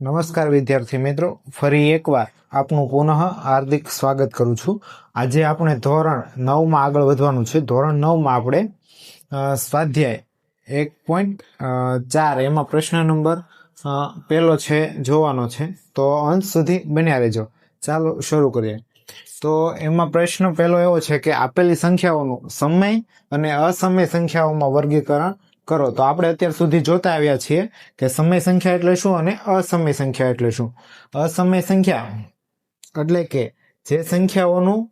નમસ્કાર વિદ્યાર્થી મિત્રો. ફરી એકવાર આપનું પુનઃ હાર્દિક સ્વાગત કરું છું. આજે આપણે ધોરણ નવમાં આગળ વધવાનું છે. ધોરણ નવમાં આપણે સ્વાધ્યાય એક પોઈન્ટ ચાર. એમાં પ્રશ્ન નંબર પહેલો છે, જોવાનો છે. તો અંત સુધી બન્યા રહેજો. ચાલો શરૂ કરીએ. તો એમાં પ્રશ્ન પહેલો એવો છે કે આપેલી સંખ્યાઓનું સમય અને અસમય સંખ્યાઓમાં વર્ગીકરણ કરો. તો આપણે અત્યાર સુધી જોતા આવ્યા છીએ કે સમય સંખ્યા એટલે શું અને અસમય સંખ્યા એટલે શું? અસમય સંખ્યા એટલે કે જે સંખ્યાઓનું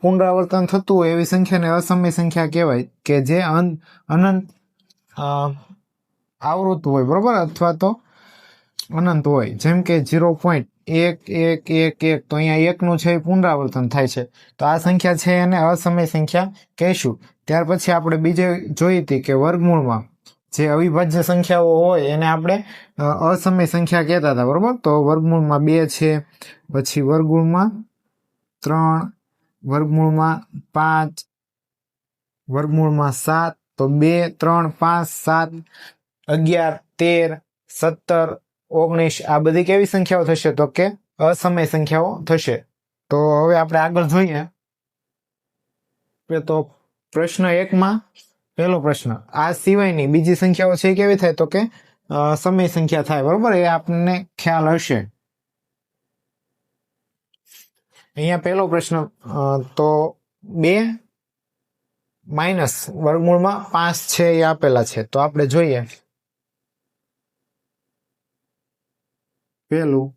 પુનરાવર્તન થતું હોય એવી સંખ્યાને અસમય સંખ્યા કહેવાય કે જે અન- અનંત આવૃત હોય. બરોબર? અથવા તો અનંત હોય. જેમ કે ઝીરો પોઈન્ટ એક એક એક એક. તો અહીંયા એકનું છે, એ પુનરાવર્તન થાય છે. તો આ સંખ્યા છે એને અસમય સંખ્યા કહીશું. ત્યાર પછી આપણે બીજે જોઈ હતી કે વર્ગમૂળમાં જે અવિભાજ્ય સંખ્યાઓ હોય એને આપણે અસમય સંખ્યા કહેતા હતા, બરાબર? તો વર્ગમૂળમાં બે છે, પછી વર્ગમૂળમાં ત્રણ, વર્ગમૂળમાં પાંચ, વર્ગમૂળમાં સાત, તો બે, ત્રણ, પાંચ, સાત, અગિયાર, તેર, સત્તર ઓગણીસ, આ બધી કેવી સંખ્યાઓ થશે? તો કે અસમય સંખ્યાઓ થશે. તો હવે આપણે આગળ જોઈએ. તો પ્રશ્ન એકમાં, પહેલો પ્રશ્ન, આ સિવાયની બીજી સંખ્યાઓ છે કેવી થાય? તો કે સમય સંખ્યા થાય, બરોબર? એ આપણને ખ્યાલ હશે. અહીંયા પહેલો પ્રશ્ન તો બે માઇનસ વર્ગમૂળમાં પાંચ છે એ આપેલા છે. તો આપણે જોઈએ. પેલું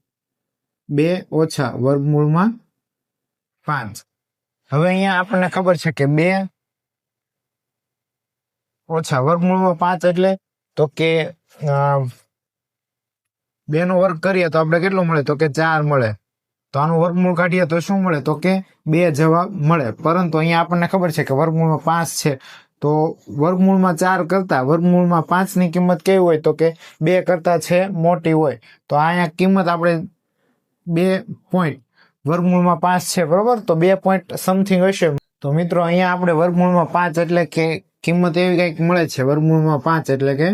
બે ઓછા વર્ગમૂળમાં પાંચ. હવે અહીંયા આપણને ખબર છે કે બે ઓછા વર્ગમૂળમાં પાંચ એટલે તો કે બે નો વર્ગ કરીએ તો આપણે કેટલું મળે? તો કે ચાર મળે. તો આનું વર્ગમૂળ કાઢીએ તો શું મળે? તો કે બે જવાબ મળે. પરંતુ અહીંયા આપણને ખબર છે કે વર્ગમૂળમાં પાંચ છે. તો વર્ગમૂળમાં ચાર કરતા, વર્ગમૂળમાં પાંચની કિંમત કેવી હોય તો કે બે કરતા છે મોટી હોય. તો અહીંયા કિંમત આપણે બે પોઈન્ટ વર્ગમૂળમાં પાંચ છે, બરોબર? તો બે પોઈન્ટ સમથિંગ હશે. તો મિત્રો, અહીંયા આપણે વર્ગમૂળમાં પાંચ એટલે કે કિંમત એવી કંઈક મળે છે. વર્ગમૂળમાં પાંચ એટલે કે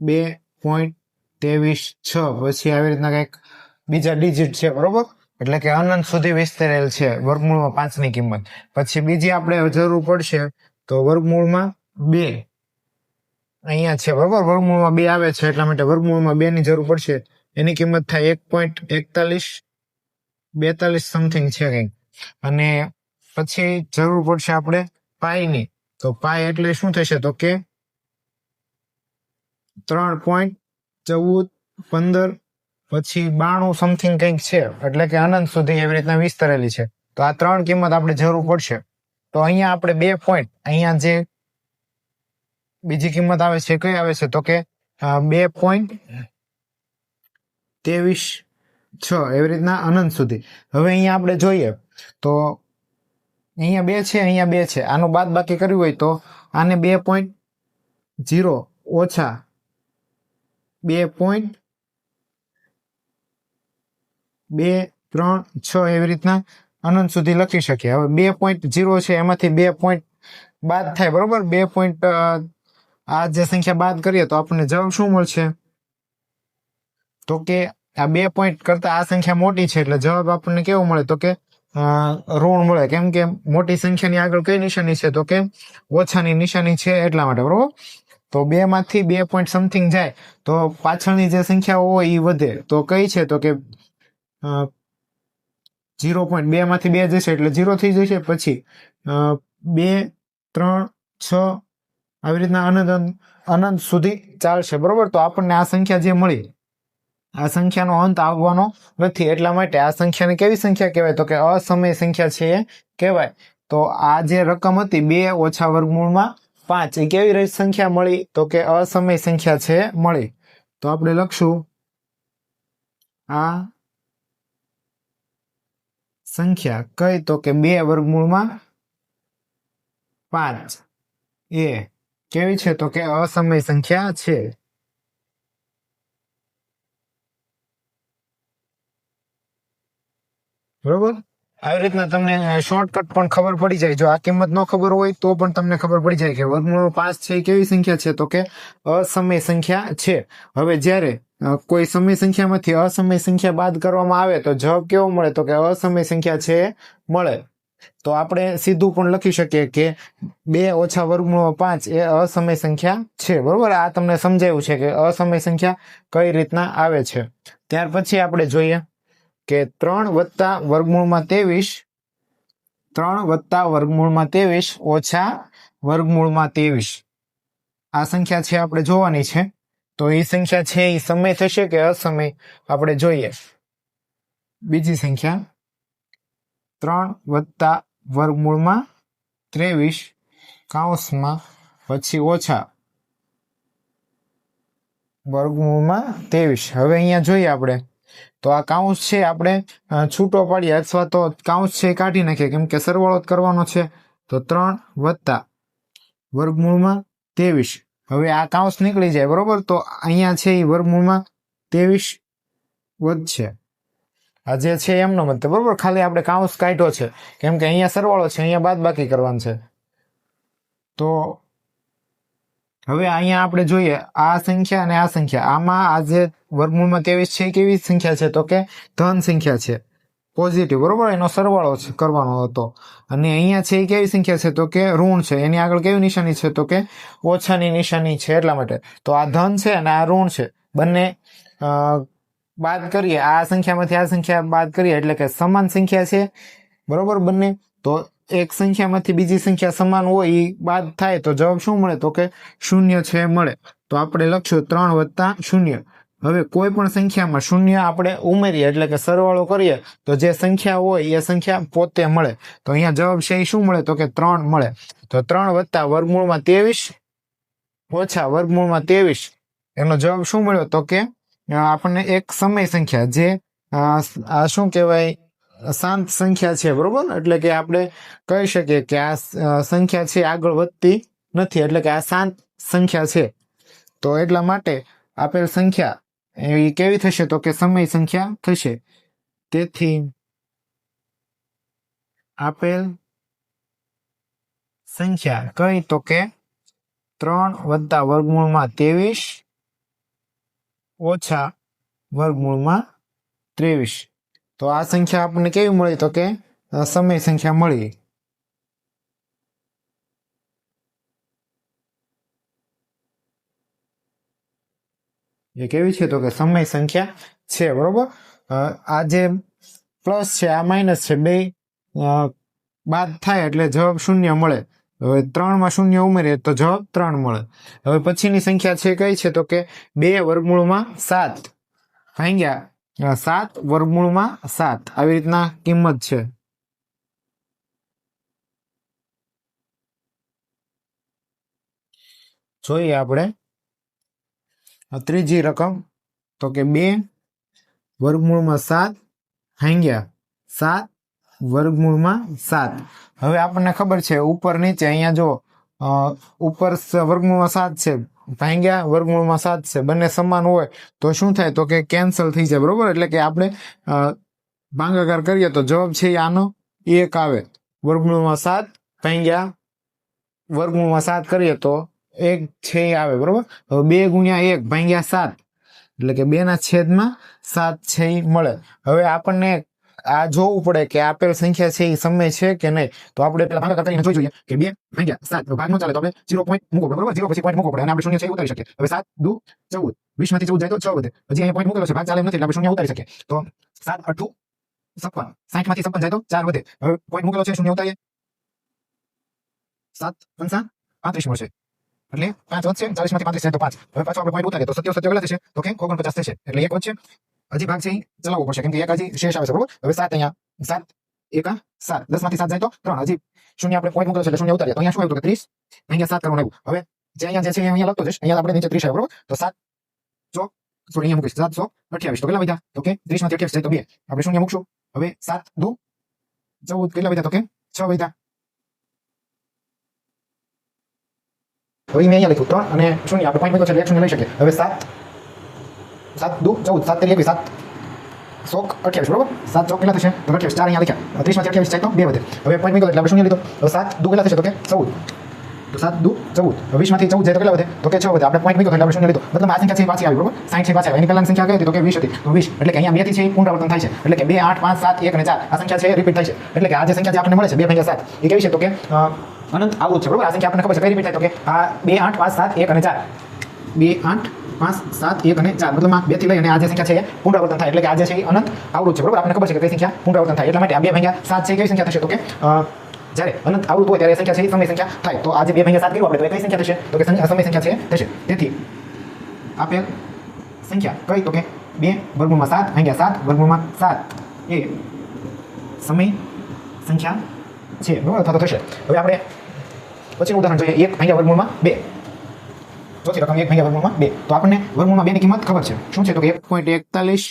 બે પોઈન્ટ ત્રેવીસ છ. પછી આવી રીતના કંઈક બીજા ડિજિટ છે, બરોબર? એટલે કે અનંત સુધી વિસ્તરેલ છે વર્ગમૂળમાં પાંચની કિંમત. પછી બીજી આપણે જરૂર પડશે તો વર્ગમૂળમાં બે. અહીંયા છે બરોબર? વર્ગમૂળમાં બે આવે છે એટલા માટે વર્ગમૂળમાં બે ની જરૂર પડશે. એની કિંમત થાય એક પોઈન્ટ એકતાલીસ, બેતાલીસ સમથિંગ છે કંઈક. અને પછી જરૂર પડશે આપણે પાઈની તો પાઈ એટલે શું થશે? તો કે ત્રણ પોઈન્ટ ચૌદ, પંદર પછી બાણું સમથિંગ કંઈક છે. એટલે કે અનંત સુધી એવી રીતના વિસ્તરેલી છે. તો આ ત્રણ કિંમત આપણે જરૂર પડશે. તો અહીંયા આપણે બે પોઈન્ટ અહીંયા જે બીજી કિંમત આવે છે, કઈ આવે છે? તો કે બે પોઈન્ટ ત્રેવીસ છ, એવી રીતના અનંત સુધી. હવે અહીંયા આપણે જોઈએ, તો અહીંયા બે છે, અહીંયા બે છે. આનું બાદ બાકી કર્યું હોય તો આને બે પોઈન્ટ જીરો ઓછા બે પોઈન્ટ બે, ત્રણ, છ એવી રીતના અનંત સુધી લખી શકીએ. હવે બે પોઈન્ટ જીરો છે, એમાંથી બે પોઈન્ટ બાદ થાય, બરોબર? બે પોઈન્ટ આ જે સંખ્યા બાદ કરીએ તો આપણને જવાબ શું મળશે? તો કે આ બે પોઈન્ટ કરતા આ સંખ્યા મોટી છે, એટલે જવાબ આપણને કેવો મળે? તો કે ઋણ મળે. કેમ કે મોટી સંખ્યાની આગળ કઈ નિશાની છે? તો કે ઓછાની નિશાની છે એટલા માટે, બરોબર? તો બે માંથી બે પોઈન્ટ સમથિંગ જાય, તો પાછળની જે સંખ્યાઓ હોય એ વધે. તો કઈ છે? તો કે જીરો પોઈન્ટ બે માંથી બે જશે એટલે જીરો થઈ જશે. પછી બે, ત્રણ, છ આવી રીતના અનંત અનંત સુધી ચાલશે. બરોબર? તો આપણને આ સંખ્યા જે મળી, આ સંખ્યાનો અંત આવવાનો નથી. એટલા માટે આ સંખ્યાને કેવી સંખ્યા કહેવાય? તો કે અસમય સંખ્યા છે એ કહેવાય. તો આ જે રકમ હતી, બે ઓછા વર્ગમૂળમાં પાંચ, એ કેવી રીતે સંખ્યા મળી? તો કે અસમય સંખ્યા છે મળી. તો આપણે લખશું, આ સંખ્યા કઈ તો કે બે વર્ગમૂળમાં પાંચ. એ કેવી છે તો કે અસમય સંખ્યા છે. બરોબર? આવી રીતના તમને શોર્ટકટ પણ ખબર પડી જાય. જો આ કિંમત ન ખબર હોય તો પણ તમને ખબર પડી જાય કે વર્ગમૂળ પાંચ છે કેવી સંખ્યા છે? તો કે અસમય સંખ્યા છે. હવે જ્યારે કોઈ સમય સંખ્યામાંથી અસમય સંખ્યા બાદ કરવામાં આવે તો જવાબ કેવો મળે? તો કે અસમય સંખ્યા છે, મળે. તો આપણે સીધું પણ લખી શકીએ કે બે ઓછા વર્ગમૂળ પાંચ એ અસમય સંખ્યા છે. બરોબર? આ તમને સમજાયું છે કે અસમય સંખ્યા કઈ રીતના આવે છે. ત્યાર પછી આપણે જોઈએ. કે ત્રણ વત્તા વર્ગમૂળમાં ત્રેવીસ, ત્રણ વત્તા વર્ગમૂળમાં ત્રેવીસ ઓછા વર્ગમૂળમાં ત્રેવીસ. આ સંખ્યા છે આપણે જોવાની છે. તો એ સંખ્યા છે એ સમય થશે કે અસમય આપણે જોઈએ. બીજી સંખ્યા. ત્રણ વત્તા વર્ગમૂળમાં ત્રેવીસ કાઉસમાં પછી ઓછા વર્ગમૂળમાં ત્રેવીસ. હવે અહીંયા જોઈએ આપણે. તો આ કાઉન્સ છે આપણે છૂટો પાડીએ અથવા તો કાઉન્સ છે કાઢી નાખીએ. કેમ કે સરવાળો જ કરવાનો છે. તો ત્રણ વત્તા વર્ગમૂળમાં ત્રેવીસ. હવે આ કાઉન્સ નીકળી જાય, બરોબર? તો અહીંયા છે એ વર્ગમૂળમાં ત્રેવીસ વધશે. આ જે છે એમનો મત બરોબર? ખાલી આપણે કાઉન્સ કાઢ્યો છે. કેમ કે અહીંયા સરવાળો છે, અહીંયા બાદ બાકી કરવાનું છે. તો હવે અહીંયા આપણે જોઈએ, આ સંખ્યા અને આ સંખ્યા. આમાં આજે વર્ગમૂળમાં ત્રેવીસ છે, કેવી સંખ્યા છે? તો કે ધન સંખ્યા છે. પોઝિટિવ બરોબર? એનો સરવાળો કરવાનો હતો. અને અહીંયા છે એ કેવી સંખ્યા છે? તો કે ઋણ છે. એની આગળ કેવી નિશાની છે? તો કે ઓછાની નિશાની છે એટલા માટે. તો આ ધન છે અને આ ઋણ છે. બંને બાદ કરીએ. આ સંખ્યામાંથી આ સંખ્યા બાદ કરીએ એટલે કે સમાન સંખ્યા છે. બરોબર બંને? તો એક સંખ્યામાંથી બીજી સંખ્યા સમાન હોય એ બાદ થાય તો જવાબ શું મળે? તો કે શૂન્ય છે મળે. તો આપણે લખશું ત્રણ વત્તા શૂન્ય. હવે કોઈ પણ સંખ્યામાં શૂન્ય આપણે ઉમેરીએ, એટલે કે સરવાળો કરીએ, તો જે સંખ્યા હોય એ સંખ્યા પોતે મળે. તો અહીંયા જવાબ છે એ શું મળે? તો કે ત્રણ મળે. તો ત્રણ વત્તા વર્ગમૂળમાં ત્રેવીસ ઓછા વર્ગમૂળમાં ત્રેવીસ. એનો જવાબ શું મળ્યો? તો કે આપણને એક સમય સંખ્યા જે આ શું કહેવાય? શાંત સંખ્યા છે, બરોબર? એટલે કે આપણે કહી શકીએ કે આ સંખ્યા છે, આગળ વધતી નથી, એટલે કે આ શાંત સંખ્યા છે. તો એટલા માટે આપેલ સંખ્યા એ કેવી થશે? તો કે સમય સંખ્યા થશે. તેથી આપેલ સંખ્યા કઈ? તો કે ત્રણ વત્તા વર્ગમૂળમાં ત્રેવીસ ઓછા વર્ગમૂળમાં ત્રેવીસ. તો આ સંખ્યા આપણને કેવી મળી? તો કે સમય સંખ્યા મળી. એ કેવી છે? તો કે સમય સંખ્યા છે, બરોબર? આ જે પ્લસ છે, આ માઇનસ છે, બે બાદ થાય એટલે જવાબ શૂન્ય મળે. હવે ત્રણમાં શૂન્ય ઉમેરીએ તો જવાબ ત્રણ મળે. હવે પછીની સંખ્યા છે કઈ છે? તો કે બે વર્ગમૂળમાં સાત. ભાંગ્યા સાત વર્ગમૂળમાં સાત. આવી રીતના કિંમત છે. જોઈએ આપણે. ત્રીજી રકમ. તો કે બે વર્ગમૂળમાં સાત હાંગ્યા. સાત વર્ગમૂળમાં સાત. હવે આપણને ખબર છે, ઉપર નીચે અહીંયા જો ઉપર વર્ગમૂળમાં સાત છે. ભાંગ્યા વર્ગમૂળમાં સાત છે. બંને સમાન હોય તો શું થાય? તો કે કેન્સલ થઈ જાય, બરોબર? એટલે કે આપણે ભાંગાકાર કરીએ તો જવાબ છે આનો એક આવે. વર્ગમૂળમાં સાત, ભાંગ્યા વર્ગમૂળમાં સાત કરીએ તો એક છે આવે, બરોબર? હવે બે ગુણ્યા એક ભાંગ્યા સાત. એટલે કે બે ના છેદમાં સાત છે મળે. હવે આપણને આ જોવું પડે કે આપેલ સંખ્યા છે એ સમય છે કે નહીં. તો આપણે પેલા ભાગાકાર કરતા જોઈ જોઈએ કે બે ભાગ્યા સાત ભાગ નો ચાલે તો આપણે જીરો પોઈન્ટ મૂકો બરોબર? જીરો પછી પોઈન્ટ મૂકો પડે અને આપણે શૂન્ય છે ઉતારી શકીએ. હવે સાત, દુ, ચૌદ. વીસમાંથી ચૌદ જાય તો છ વધે. પછી અહીંયા પોઈન્ટ મૂકેલો છે, ભાગ ચાલે એમ નથી એટલે શૂન્ય ઉતારી શકીએ. તો સાત અઠું છપ્પન. સાઠમાંથી છપ્પન જાય તો ચાર વધે. હવે પોઈન્ટ મૂકેલો છે, શૂન્ય ઉતારીએ. સાત પંચા પાંત્રીસ મળશે. એટલે પાંચ વધશે ચાલીસમાંથી પાંત્રીસ જાય તો પાંચ. હવે પાછો આપણે પોઈન્ટ ઉતારીએ તો સત્યો સત્યો કેટલા થશે? તો કે ઓગણપચાસ થશે. એટલે એક વધશે. હજી ભાગ છે ચલાવવો પડશે. કેમ કે એક હજી શેષ આવે છે, બરોબર? હવે સાત અહીંયા. સાત. એકા સાત. દસમાંથી સાત જાય તો ત્રણ. હજી શૂન્ય આપણે પોઈન્ટ મૂકેલો છે એટલે શૂન્ય ઉતારીએ. તો અહીંયા શું આવ્યું કે ત્રીસ? અહીંયા સાત કરવાનું આવ્યું. હવે જે અહીંયા જે છે અહીંયા લખતો જઈશ. અહીંયા આપણે નીચે ત્રીસ આવ્યો, બરોબર? તો સાત. સો સોરી અહીંયા મૂકીશ. સાતસો અઠ્યાવીસ. તો કેટલા વધ્યા તો કે ત્રીસમાંથી અઠ્યાવીસ જાય તો બે. આપણે શૂન્ય મૂકશું. હવે સાત, દુ. ચૌદ. કેટલા વધ્યા તો કે છ વધ્યા હવે મેં અહીંયા લખ્યું ત્રણ અને શૂન્ય. આપણે પોઈન્ટ મૂક્યો છે એટલે શૂન્ય લઈ શકીએ. હવે સાત. સાત દુ ચૌદ સાત તેરી એકવીસ સાત સોક અઠ્યાવીસ બરોબર સાત ચોક કેટલા થશે તો અઠ્યાવીસ ચાર અહીંયા લખ્યા ત્રીસમાંથી અઠ્યાવીસ જાય તો બે વધે હવે પોઈન્ટ મૂક્યો એટલે આપણે શૂન્ય લીધો હવે સાત દુ કેટલા થશે તો કે ચૌદ તો સાત દુ ચૌદ હવે વીસમાંથી ચૌદ જાય તો કેટલા વધે તો કે છ વધે આપણે પોઈન્ટ મૂક્યો એટલે આપણે શૂન્ય લીધો મતલબ આ સંખ્યા છે એ પાછી આવી બરોબર સાઠ છે પાછી આવી એની પહેલાની સંખ્યા કઈ હતી તો કે વીસ હતી તો વીસ એટલે કે અહીંયા બેથી છે એ પુનરાવર્તન થાય છે એટલે કે બે આઠ પાંચ સાત એક અને ચાર આ સંખ્યા છે એ રિપીટ થાય છે એટલે કે આ જે સંખ્યા જે આપણને મળે છે બે ભાગ્યા સાત એ કેવી છે તો કે અ, અનંત આવૃત છે બરોબર આ સંખ્યા આપણને ખબર છે કઈ રિપીટ થાય તો કે આ બે આઠ પાંચ સાત એક અને ચાર બે આઠ પાંચ, સાત, એક અને ચાર. મતલબ બેથી લઈ અને આ જે સંખ્યા છે પુનરાવર્તન થાય. એટલે કે આજે છે અનંત આવૃત છે. બરોબર? આપણને ખબર છે કે કઈ સંખ્યા પુનરાવર્તન થાય. એટલા માટે આ બે ભાગ્યા સાત છે. કઈ સંખ્યા થશે? તો કે જ્યારે અનંત આવૃત હોય, ત્યારે સંખ્યા છે સમય સંખ્યા થાય. તો આજે બે ભાગ્યા સાત કર્યું આપણે, તો કઈ સંખ્યા થશે? તો કે સમય સંખ્યા છે, થશે. તેથી, આપેલ સંખ્યા કઈ? તો કે બે વર્ગમૂળમાં સાત ભાગ્યા સાત વર્ગમૂળમાં સાત. એ સમય સંખ્યા છે. બરોબર? અથવા તો થશે. હવે આપણે પછીનું ઉદાહરણ જોઈએ. એક ભાગ્યા વર્ગમૂળમાં બે. ચોથી બે. તો ખબર છે. શું છે કે એક પોઈન્ટ એકતાલીસ,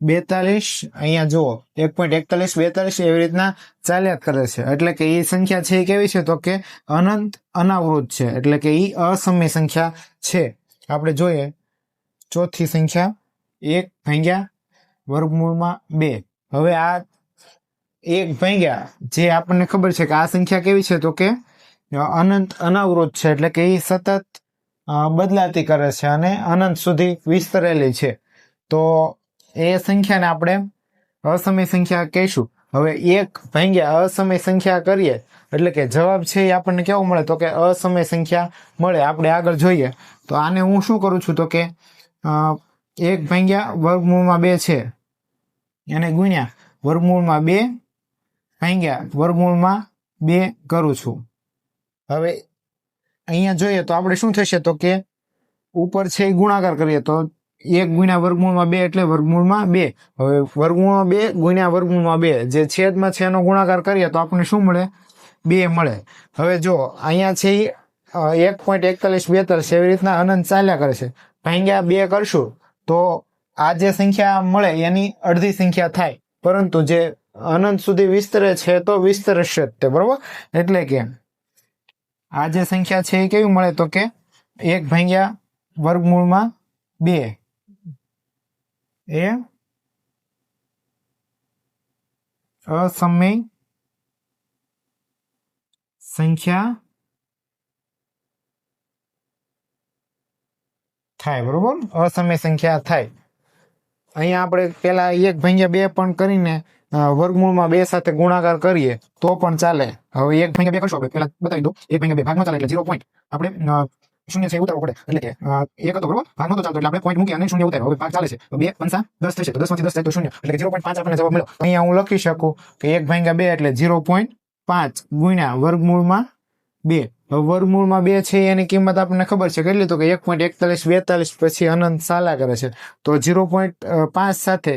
બેતાલીસ, અહીંયા જુઓ. એક પોઈન્ટ એકતાલીસ, બેતાલીસ એવી રીતના ચાલ્યા કરે છે. એટલે કે એ સંખ્યા છે એ કેવી છે તો કે અનંત અનાવૃત છે. એટલે કે એ અસમય સંખ્યા છે. આપણે જોઈએ. ચોથી સંખ્યા, એક ભાગ્યા વર્ગમૂળમાં બે. હવે આ એક ભાગ્યા, જે આપણને ખબર છે કે આ સંખ્યા કેવી છે તો કે અનંત અનાવૃત છે. એટલે કે એ સતત બદલાતી કરે છે અને અનંત સુધી વિસ્તરેલી છે. તો એ સંખ્યાને આપણે અસમય સંખ્યા કહીશું. હવે એક ભાંગ્યા અસમય સંખ્યા કરીએ, એટલે કે જવાબ છે એ આપણને કેવો મળે? તો કે અસમય સંખ્યા મળે. આપણે આગળ જોઈએ. તો આને હું શું કરું છું? તો કે એક ભાંગ્યા વર્ગમૂળમાં બે છે. એને ગુણ્યા વર્ગમૂળમાં બે ભાંગ્યા વર્ગમૂળમાં બે કરું છું. હવે અહીંયા જોઈએ તો આપણે શું થશે તો કે ઉપર છે એ ગુણાકાર કરીએ તો એક ગુણ્યા વર્ગમૂળમાં બે એટલે વર્ગમૂળમાં બે. હવે વર્ગમૂળમાં બે, ગુણ્યા વર્ગમૂળમાં બે. જે છેદમાં છે એનો ગુણાકાર કરીએ તો આપણને શું મળે? બે મળે. હવે જો અહીંયા છે એક પોઈન્ટ એકતાલીસ બેતાલીસ એવી રીતના અનંત ચાલ્યા કરે છે. ભાંગ્યા બે કરશું તો આ જે સંખ્યા મળે એની અડધી સંખ્યા થાય. પરંતુ જે અનંત સુધી વિસ્તરે છે તો વિસ્તરશે તે, બરોબર? એટલે કે આ જે સંખ્યા છે, એ કેવી મળે તો કે એક ભાગ્યા વર્ગમૂળમાં બે. એ અસમય સંખ્યા થાય, બરોબર? અસમય સંખ્યા થાય. અહીંયા આપણે પેલા એક ભાગ્યા બે પણ કરીને વર્ગમૂળમાં બે સાથે ગુણાકાર કરીએ તો પણ ચાલે. હવે એક ભાગ્યા બે કરશો આપણે. પેલા બતાવી દો એક ભાગ્યા બે ભાગમાં ચાલે એટલે ઝીરો પોઈન્ટ આપણે શૂન્ય છે ઉતારવો પડે. એટલે કે એક હતો બરોબર? ભાગ નતો ચાલતો એટલે આપણે પોઈન્ટ મૂકી અને શૂન્ય ઉતાર્યો હવે ભાગ ચાલે છે. તો બે પંચા દસ થશે. તો દસમાંથી દસ થાય તો શૂન્ય. એટલે કે ઝીરો પોઈન્ટ પાંચ આપણને જવાબ મળ્યો. અહીંયા હું લખી શકું કે એક ભાગ્યા બે એટલે ઝીરો પોઈન્ટ પાંચ ગુણ્યા વર્ગમૂળમાં બે. વર્ગમૂળમાં બે છે, એની કિંમત આપણને ખબર છે. કેટલી? તો કે એક પોઈન્ટ એકતાલીસ, બેતાલીસ પછી અનંત ચાલા કરે છે. તો ઝીરો પોઈન્ટ પાંચ સાથે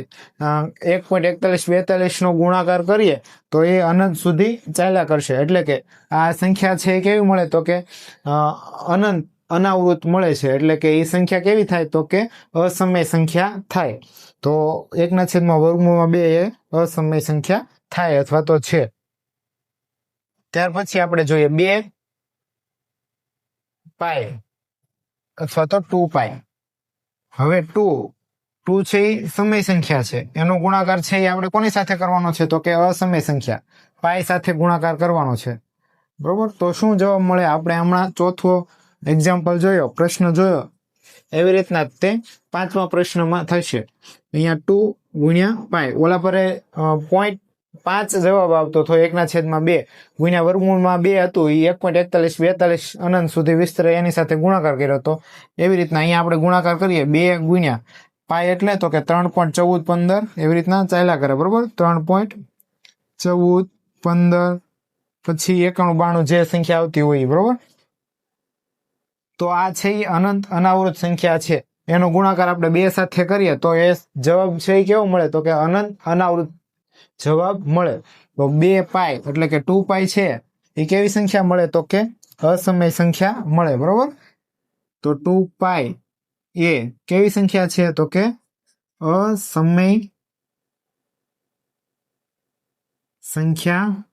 એક પોઈન્ટ એકતાલીસ, બેતાલીસનો ગુણાકાર કરીએ, તો એ અનંત સુધી ચાલ્યા કરશે. એટલે કે આ સંખ્યા છે એ કેવી મળે? તો કે અનંત અનાવૃત મળે છે. એટલે કે એ સંખ્યા કેવી થાય? તો કે અસમય સંખ્યા થાય. તો એકના છેદમાં વર્ગમૂળમાં બે એ અસમય સંખ્યા થાય અથવા તો છે. ત્યાર પછી આપણે જોઈએ બે પાય અથવા તો ટુ પાય હવે ટુ ટુ છે એ સમય સંખ્યા છે. એનો ગુણાકાર છે એ આપણે કોની સાથે કરવાનો છે? તો કે અસમય સંખ્યા. પાય સાથે ગુણાકાર કરવાનો છે. બરોબર? તો શું જવાબ મળે? આપણે હમણાં ચોથો એક્ઝામ્પલ જોયો, પ્રશ્ન જોયો. એવી રીતના તે પાંચમા પ્રશ્નમાં થશે. અહીંયા ટુ ગુણ્યા પાય ઓલા પર પોઈન્ટ પાંચ જવાબ આવતો હતો એકના છેદમાં બે. ગુણ્યા વર્ગમૂળમાં બે હતું એ એક પોઈન્ટ એકતાલીસ, બેતાલીસ અનંત સુધી વિસ્તરે એની સાથે ગુણાકાર કર્યો હતો. એવી રીતના અહીંયા આપણે ગુણાકાર કરીએ, બે ગુણ્યા પાય એટલે તો કે ત્રણ પોઈન્ટ ચૌદ પંદર, એવી રીતના ચાલ્યા કરે, બરોબર? ત્રણ પોઈન્ટ ચૌદ પંદર, પછી એકાણું બાણું જે સંખ્યા આવતી હોય બરોબર? તો આ છે એ અનંત અનાવૃત સંખ્યા છે. એનો ગુણાકાર આપણે બે સાથે કરીએ તો એ જવાબ છે એ કેવો મળે? તો કે અનંત અનાવૃત જવાબ મળે. તો બે પાય એટલે કે ટુ પાય છે, એ કેવી સંખ્યા મળે? તો કે અસમય સંખ્યા મળે, બરોબર? તો ટુ પાય એ કેવી સંખ્યા છે? તો કે અસમય સંખ્યા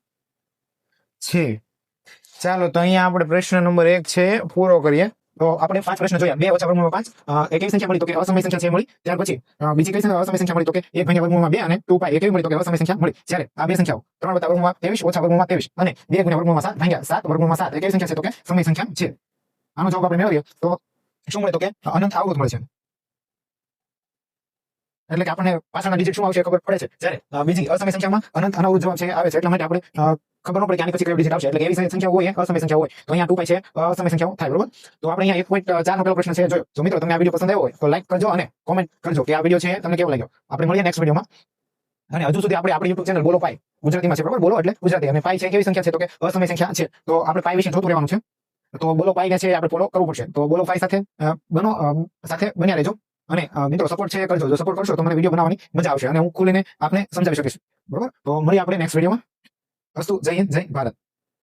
છે. ચાલો, તો અહીંયા આપણે પ્રશ્ન નંબર એક છે પૂરો કરીએ. તો આપણે પાંચ પ્રશ્ન જોયા. બે ઓછા વર્ગમૂળમાં પાંચ. એક સંખ્યા મળી તો કે અસમય સંખ્યા છે મળી. ત્યાર પછી બીજી કઈ અસમય સંખ્યા મળી તો કે એક ભાગ્યા વર્ગમૂળમાં બે અને ટુ પાઈ એક મળી તો કે અસમય સંખ્યા મળી. જ્યારે આ બે સંખ્યાઓ, ત્રણ વત્તા ત્રેવીસ, ઓછા વર્ગમૂળમાં ત્રેવીસ અને બે ગુણ્યા વર્ગમૂળમાં સાત ભાગ્યા સાત, વર્ગમૂળમાં સાત. એક સંખ્યા છે તો કે સમય સંખ્યા છે. આનો જવાબ આપણે મેળવીએ તો શું મળે તો કે અનંત આવૃત મળે છે. એટલે કે આપણને પાછળના ડિજિટ શું આવશે ખબર પડે છે. જ્યારે બીજી અસમય સંખ્યામાં અનંત અનાવૃત જવાબ છે આવે છે. એટલા માટે આપણે ખબર ન પડે કે આની પછી કયો ડિજિટ આવશે. એટલે એવી સંખ્યા હોય અસમય સંખ્યા હોય. તો અહીંયા ટુ પાઈ છે, અસમય સંખ્યાઓ થાય, બરોબર? તો આપણે અહીંયા એક પોઈન્ટ ચાર નો પ્રશ્ન છે, જોયો. તો મિત્રો, તમને આ વીડિયો પસંદ આવ્યો હોય, તો લાઈક કરજો અને કોમેન્ટ કરજો કે આ વીડિયો છે, તમને કેવો લાગ્યો? આપણે મળીએ નેક્સ્ટ વિડીયોમાં અને હજુ સુધી આપણે આપણી યુટ્યુબ ચેનલ બોલો પાઈ. ગુજરાતીમાં છે, બરોબર? બોલો એટલે ગુજરાતી. અને પાઈ છે, કેવી સંખ્યા છે? તો કે અસમય સંખ્યા છે. તો આપણે પાઈ વિશે જોતું રહેવાનું છે. તો બોલો પાઈ છે, આપણે ફોલો કરવું પડશે. તો બોલો પાઈ સાથે બનો સાથે બન્યા રહેજો. અને મિત્રો સપોર્ટ છે, કરજો. જો સપોર્ટ કરશો તો મને વીડિયો બનાવવાની મજા આવશે અને હું ખુલીને આપને સમજાવી શકીશ. બરોબર? તો મળીએ આપણે નેક્સ્ટ વિડીયોમાં અસ્તુ જય હિન્દ જય ભારત